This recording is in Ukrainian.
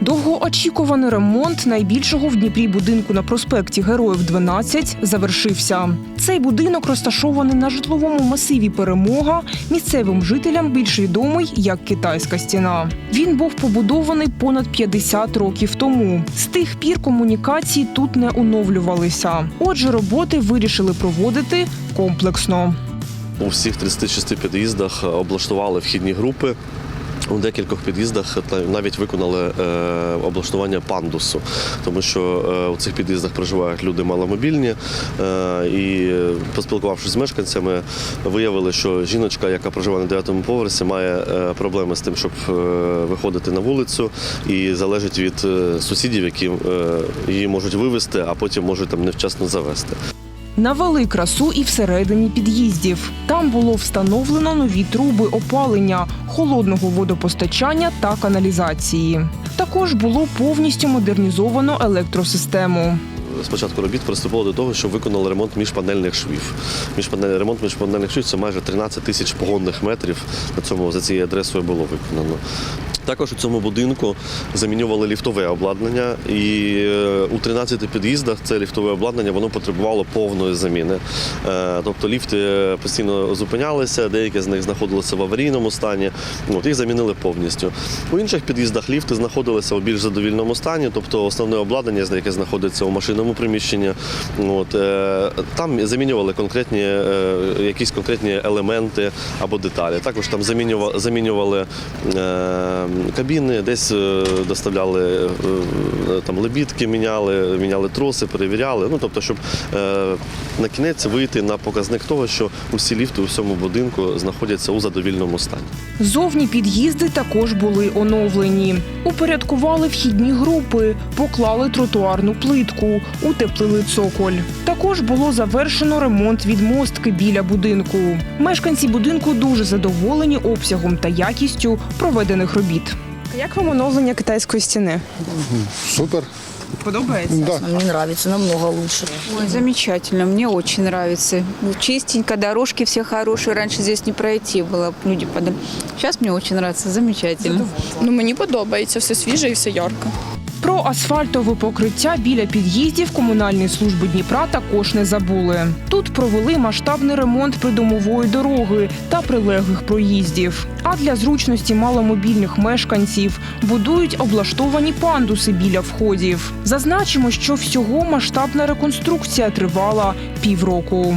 Довгоочікуваний ремонт найбільшого в Дніпрі будинку на проспекті Героїв 12 завершився. Цей будинок розташований на житловому масиві Перемога. Місцевим жителям більш відомий як китайська стіна. Він був побудований понад 50 років тому. З тих пір комунікації тут не оновлювалися. Отже, роботи вирішили проводити комплексно. У всіх 36 під'їздах облаштували вхідні групи. У декількох під'їздах навіть виконали е, облаштування пандусу, тому що е, у цих під'їздах проживають люди маломобільні. Е, і поспілкувавшись з мешканцями, виявили, що жіночка, яка проживає на 9-му поверсі, має е, проблеми з тим, щоб е, виходити на вулицю, і залежить від е, сусідів, які е, її можуть вивезти, а потім можуть там невчасно завести. Навели красу і всередині під'їздів. Там було встановлено нові труби опалення, холодного водопостачання та каналізації. Також було повністю модернізовано електросистему. Спочатку робіт приступило до того, що виконали ремонт міжпанельних швів. Міжпанель, ремонт міжпанельних швів це майже 13 тисяч погонних метрів. На цьому за цією адресою було виконано. Також у цьому будинку замінювали ліфтове обладнання, і е, у 13 під'їздах це ліфтове обладнання воно потребувало повної заміни. Е, Тобто ліфти постійно зупинялися, деякі з них знаходилися в аварійному стані. От, їх замінили повністю. У інших під'їздах ліфти знаходилися у більш задовільному стані, тобто основне обладнання, яке знаходиться у машинному приміщенні. От, е, там замінювали конкретні, якісь конкретні елементи або деталі. Також там замінювали, замінювали кабіни, десь е, доставляли е, там лебідки, міняли, міняли троси, перевіряли. Ну тобто, щоб е, на кінець вийти на показник того, що усі ліфти у всьому будинку знаходяться у задовільному стані. Зовні під'їзди також були оновлені. Упорядкували вхідні групи, поклали тротуарну плитку, утеплили цоколь. Також було завершено ремонт відмостки біля будинку. Мешканці будинку дуже задоволені обсягом та якістю проведених робіт. Як вам оновлення китайської стіни? Супер. Подобається? Да. Мне нравится, намного лучше. Ой, замечательно, мне очень нравится. Ну, Чистенько, дорожки все хорошие. Раньше здесь не пройти было, люди подали. Сейчас мне очень нравится, замечательно. Ну мені подобається все свіже і все ярко. Про асфальтове покриття біля під'їздів комунальні служби Дніпра також не забули. Тут провели масштабний ремонт придомової дороги та прилеглих проїздів. А для зручності маломобільних мешканців будують облаштовані пандуси біля входів. Зазначимо, що всього масштабна реконструкція тривала півроку.